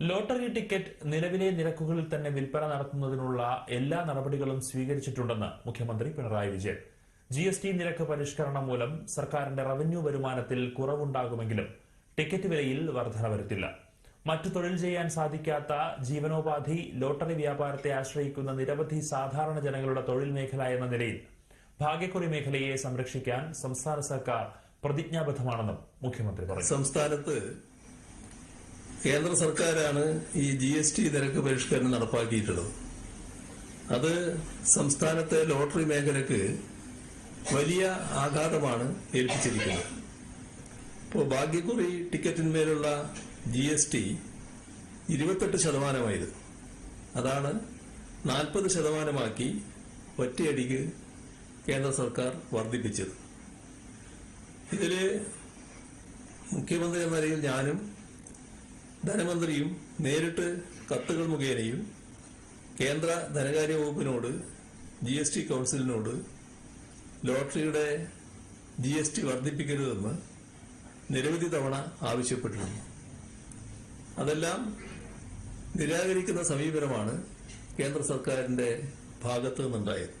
Lottery ticket നിലവിലെ നിരക്കുകളിൽ തന്നെ വിൽപ്പന നടത്തുന്നതിനുള്ള എല്ലാ നടപടികളും സ്വീകരിച്ചിട്ടുണ്ടെന്ന് മുഖ്യമന്ത്രി Pinarayi Vijayan. G S T നിരക്ക് പരിഷ്കരണം മൂലം സർക്കാരിന്റെ റവന്യൂ വരുമാനത്തിൽ കുറവുണ്ടാകുമെങ്കിലും ടിക്കറ്റ് വിലയിൽ വർധന വരുത്തില്ല. മറ്റു തൊഴിൽ ചെയ്യാൻ സാധിക്കാത്ത ജീവനോപാധി ലോട്ടറി വ്യാപാരത്തെ ആശ്രയിക്കുന്ന നിരവധി സാധാരണ ജനങ്ങളുടെ തൊഴിൽ മേഖല എന്ന നിലയിൽ ഭാഗ്യക്കുറി മേഖലയെ സംരക്ഷിക്കാൻ സംസ്ഥാന സർക്കാർ പ്രതിജ്ഞാബദ്ധമാണെന്നും മുഖ്യമന്ത്രി പറഞ്ഞു. സംസ്ഥാനത്ത് കേന്ദ്ര സർക്കാരാണ് ഈ ജി എസ് ടി നിരക്ക് പരിഷ്കരണം നടപ്പാക്കിയിട്ടുള്ളത്. അത് സംസ്ഥാനത്തെ ലോട്ടറി മേഖലക്ക് വലിയ ആഘാതമാണ് ഏൽപ്പിച്ചിരിക്കുന്നത്. ഇപ്പോൾ ഭാഗ്യക്കുറി ടിക്കറ്റിന്മേലുള്ള ജി എസ് ടി ഇരുപത്തെട്ട് ശതമാനമായിരുന്നു. അതാണ് നാൽപ്പത് ശതമാനമാക്കി ഒറ്റയടിക്ക് കേന്ദ്ര സർക്കാർ വർദ്ധിപ്പിച്ചത്. ഇതിൽ മുഖ്യമന്ത്രി എന്ന നിലയിൽ ഞാനും ധനമന്ത്രിയും നേരിട്ട് കത്തുകൾ മുഖേനയും കേന്ദ്ര ധനകാര്യ വകുപ്പിനോട് ജി എസ് ടി കൌൺസിലിനോട് ലോട്ടറിയുടെ ജി എസ് ടി വർദ്ധിപ്പിക്കരുതെന്ന് നിരവധി തവണ ആവശ്യപ്പെട്ടിരുന്നു. അതെല്ലാം നിരാകരിക്കുന്ന സമീപനമാണ് കേന്ദ്ര സർക്കാരിന്റെ ഭാഗത്തു നിന്നുണ്ടായത്.